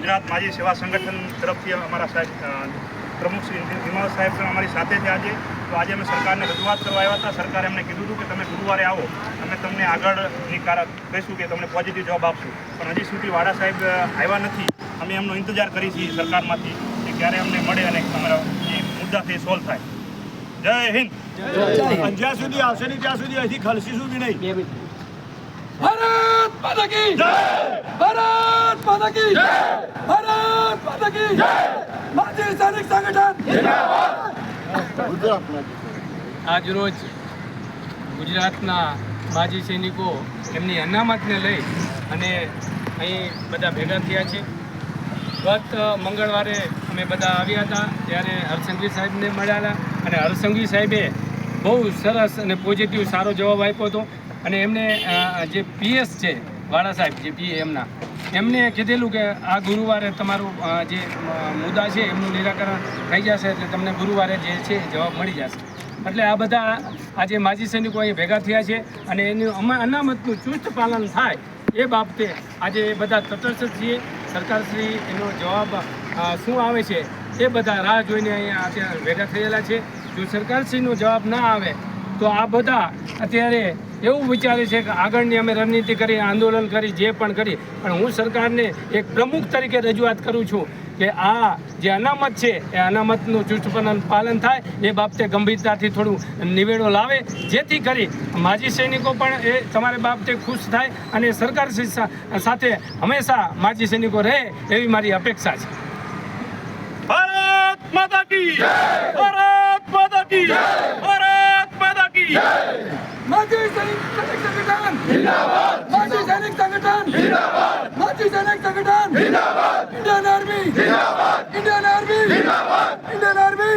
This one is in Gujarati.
ગુજરાત માજી સેવા સંગઠન તરફથી અમારા સાહેબ પ્રમુખ શ્રી હિમાલ સાહેબ પણ અમારી સાથે છે આજે. તો આજે અમે સરકારને રજૂઆત કરવા આવ્યા હતા. સરકારે અમને કીધું હતું કે તમે ગુરુવારે આવો. અમે તમને આગળની કારક કહીશું કે તમને પોઝિટિવ જવાબ આપશું. પણ હજી સુધી વાડા સાહેબ આવ્યા નથી. અમે એમનો ઇંતજાર કરી છીએ સરકારમાંથી કે ક્યારે અમને મળે અને અમારા જે મુદ્દા છે સોલ્વ થાય. જય હિન્દ. જ્યાં સુધી આવશે નહીં ત્યાં સુધી અહીંથી ખલસીશું બી નહીં. ભારત ભારત! ભારત માતા કી જય ભારત માતા કી જય માજી સૈનિક સંગઠન આજ રોજ ગુજરાતના માજી સૈનિકો એમની અનામતને લઈ અને અહીં બધા ભેગા થયા છે. ગત મંગળવારે અમે બધા આવ્યા હતા ત્યારે હરસંઘવી સાહેબને મળ્યા હતા અને હરસંઘવી સાહેબે બહુ સરસ અને પોઝિટિવ સારો જવાબ આપ્યો હતો. અને એમને જે પીએસ છે વાળા સાહેબ, જે પીએ એમના. એમને કીધેલું કે આ ગુરુવારે તમારું જે મુદ્દા છે એમનું નિરાકરણ થઈ જશે એટલે તમને ગુરુવારે જે છે એ જવાબ મળી જશે. એટલે આ બધા આજે માજી સૈનિકો અહીં ભેગા થયા છે અને એનું અમા અનામતનું ચુસ્ત પાલન થાય એ બાબતે આજે બધા તટસ્થ છીએ. સરકારશ્રી એનો જવાબ શું આવે છે એ બધા રાહ જોઈને અહીંયા અત્યારે ભેગા થયેલા છે. જો સરકારશ્રીનો જવાબ ના આવે, તો આ બધા અત્યારે એવું વિચારે છે કે આગળની અમે રણનીતિ કરી, આંદોલન કરી, જે પણ કરી, પણ હું સરકારને એક પ્રમુખ તરીકે રજૂઆત કરું છું કે આ જે અનામત છે, એ અનામતનું ચુસ્તપણ પાલન થાય, એ બાબતે ગંભીરતાથી થોડું નિવેડો લાવે, જેથી કરી માજી સૈનિકો પણ એ તમારી બાબતે ખુશ થાય અને સરકાર સાથે હંમેશા માજી સૈનિકો રહે એવી મારી અપેક્ષા છે. ભારત માતા કી ભારત માતા કી ભારત માતા કી માજી સૈનિક સંગઠન જિંદાબાદ માજી સૈનિક સંગઠન જિંદાબાદ માજી સૈનિક સંગઠન જિંદાબાદ ઇન્ડિયન આર્મી જિંદાબાદ ઇન્ડિયન આર્મી જિંદાબાદ ઇન્ડિયન આર્મી